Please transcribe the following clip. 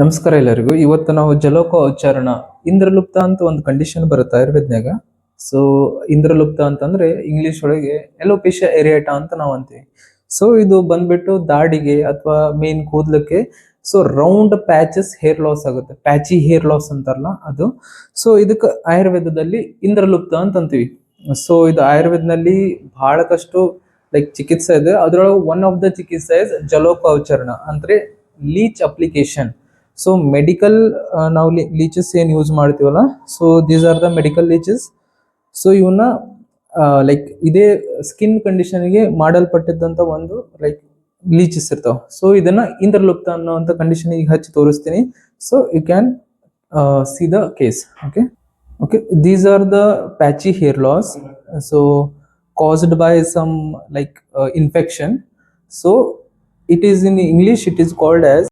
ನಮಸ್ಕಾರ ಎಲ್ಲರಿಗೂ. ಇವತ್ತು ನಾವು ಜಲೋಕ ಉಚ್ಚಾರಣ ಇಂದ್ರಲುಪ್ತ ಅಂತ ಒಂದು ಕಂಡೀಷನ್ ಬರುತ್ತೆ ಆಯುರ್ವೇದ್ನಾಗ ಸೊ ಇಂದ್ರಲುಪ್ತ ಅಂತಂದ್ರೆ ಇಂಗ್ಲಿಷ್ ಒಳಗೆ ಎಲೋಪೇಶಿಯಾ ಏರಿಯಾಟ ಅಂತ ನಾವು ಅಂತೀವಿ. ಸೊ ಇದು ಬಂದ್ಬಿಟ್ಟು ದಾಡಿಗೆ ಅಥವಾ main ಕೂದಲಕ್ಕೆ so round patches hair loss ಆಗುತ್ತೆ. ಪ್ಯಾಚಿ ಹೇರ್ ಲಾಸ್ ಅಂತಾರಲ್ಲ ಅದು. ಸೊ ಇದಕ್ಕೆ ಆಯುರ್ವೇದದಲ್ಲಿ ಇಂದ್ರಲುಪ್ತ ಅಂತ ಅಂತೀವಿ. ಸೊ ಇದು ಆಯುರ್ವೇದನಲ್ಲಿ ಬಹಳಷ್ಟು ಲೈಕ್ ಚಿಕಿತ್ಸೆ ಇದೆ. ಅದರೊಳಗೆ ಒನ್ ಆಫ್ ದ ಚಿಕಿತ್ಸೆ ಇಸ್ ಜಲೋಪೌಚರಣ ಅಂದ್ರೆ ಲೀಚ್ ಅಪ್ಲಿಕೇಶನ್ ಸೊ ಮೆಡಿಕಲ್ ನಾವು ಲೀಚಸ್ ಏನು ಯೂಸ್ ಮಾಡ್ತೀವಲ್ಲ? So these are the medical leeches so ಇವನ್ನ ಲೈಕ್ ಇದೇ ಸ್ಕಿನ್ ಕಂಡೀಷನ್ಗೆ ಮಾಡಲ್ಪಟ್ಟಿದ್ದಂಥ ಒಂದು ಲೈಕ್ ಲೀಚಸ್ ಇರ್ತಾವ. ಸೊ ಇದನ್ನ ಇಂದ್ರಲುಪ್ತ ಅನ್ನೋವಂಥ ಕಂಡೀಷನ್ ಈಗ ಹಚ್ಚಿ ತೋರಿಸ್ತೀನಿ. So you can see the case okay okay these are the patchy hair loss so caused some like uh, infection. So it is in english it is called as